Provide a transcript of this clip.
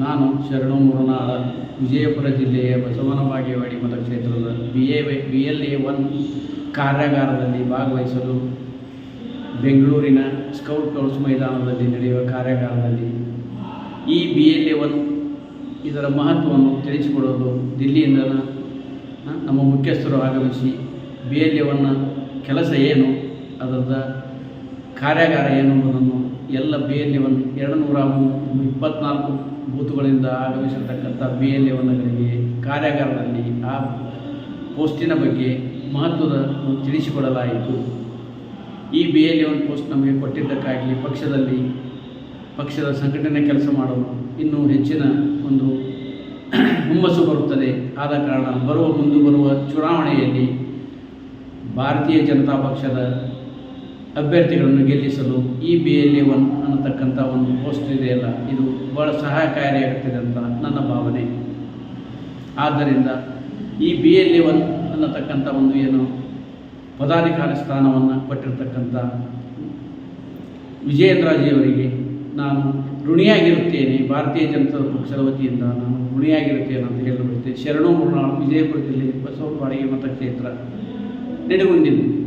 ನಾನು ಶರಣು ಮುರುನಾಳ, ವಿಜಯಪುರ ಜಿಲ್ಲೆಯ ಬಸವನ ಬಾಗೇವಾಡಿ ಮತಕ್ಷೇತ್ರದ B A B L A one ಕಾರ್ಯಾಗಾರದಲ್ಲಿ ಭಾಗವಹಿಸಲು ಬೆಂಗಳೂರಿನ ಸ್ಕೌಟ್ ಗೌಡ್ಸ್ ಮೈದಾನದಲ್ಲಿ ನಡೆಯುವ ಕಾರ್ಯಾಗಾರದಲ್ಲಿ ಈ ಬಿ ಎಲ್ ಎ ಒನ್ ಇದರ ಮಹತ್ವವನ್ನು ತಿಳಿಸಿಕೊಡೋದು ದಿಲ್ಲಿಯಿಂದ ನಮ್ಮ ಮುಖ್ಯಸ್ಥರು ಆಗಮಿಸಿ ಬಿ ಎಲ್ ಎ ಒನ್ನ ಕೆಲಸ ಏನು, ಅದರದ ಕಾರ್ಯಾಗಾರ ಏನು ಎಂಬುದನ್ನು ಬಿ ಎಲ್ ಎ ಒನ್ ಎರಡು ನೂರ ಇಪ್ಪತ್ತ್ನಾಲ್ಕು ಬೂತುಗಳಿಂದ ಆಗಮಿಸಿರ್ತಕ್ಕಂಥ ಬಿ ಎಲ್ ಎ ಕಾರ್ಯಾಗಾರದಲ್ಲಿ ಆ ಪೋಸ್ಟಿನ ಬಗ್ಗೆ ಮಹತ್ವದ ತಿಳಿಸಿಕೊಡಲಾಯಿತು. ಈ ಬಿ ಎಲ್ ಎ ಪೋಸ್ಟ್ ನಮಗೆ ಕೊಟ್ಟಿದ್ದಕ್ಕಾಗಿ ಪಕ್ಷದಲ್ಲಿ, ಪಕ್ಷದ ಸಂಘಟನೆ ಕೆಲಸ ಮಾಡಲು ಇನ್ನೂ ಹೆಚ್ಚಿನ ಒಂದು ಹುಮ್ಮಸ್ಸು ಬರುತ್ತದೆ. ಆದ ಕಾರಣ ಬರುವ ಮುಂದೆ ಬರುವ ಚುನಾವಣೆಯಲ್ಲಿ ಭಾರತೀಯ ಜನತಾ ಪಕ್ಷದ ಅಭ್ಯರ್ಥಿಗಳನ್ನು ಗೆಲ್ಲಿಸಲು ಈ ಬಿ ಎಲ್ ಎ ಒನ್ ಅನ್ನತಕ್ಕಂಥ ಒಂದು ಪೋಸ್ಟ್ ಇದೆಯಲ್ಲ ಇದು ಬಹಳ ಸಹಾಯಕಾರಿಯಾಗುತ್ತದೆ ಅಂತ ನನ್ನ ಭಾವನೆ. ಆದ್ದರಿಂದ ಈ ಬಿ ಎಲ್ ಎ ಒನ್ ಅನ್ನತಕ್ಕಂಥ ಒಂದು ಏನು ಪದಾಧಿಕಾರಿ ಸ್ಥಾನವನ್ನು ಕೊಟ್ಟಿರ್ತಕ್ಕಂಥ ವಿಜಯೇಂದ್ರಾಜಿಯವರಿಗೆ ನಾನು ಋಣಿಯಾಗಿರುತ್ತೇನೆ. ಭಾರತೀಯ ಜನತಾ ಪಕ್ಷದ ವತಿಯಿಂದ ನಾನು ಋಣಿಯಾಗಿರುತ್ತೇನೆ ಅಂತ ಹೇಳಲು ಬರುತ್ತೆ ಶರಣು ಮುರುನಾಳು ವಿಜಯಪುರ ಜಿಲ್ಲೆ ಬಸವಪಾಡಿಗೆ ಮತಕ್ಷೇತ್ರ ನೆಡುಗುಂದಿನ ಬಸ್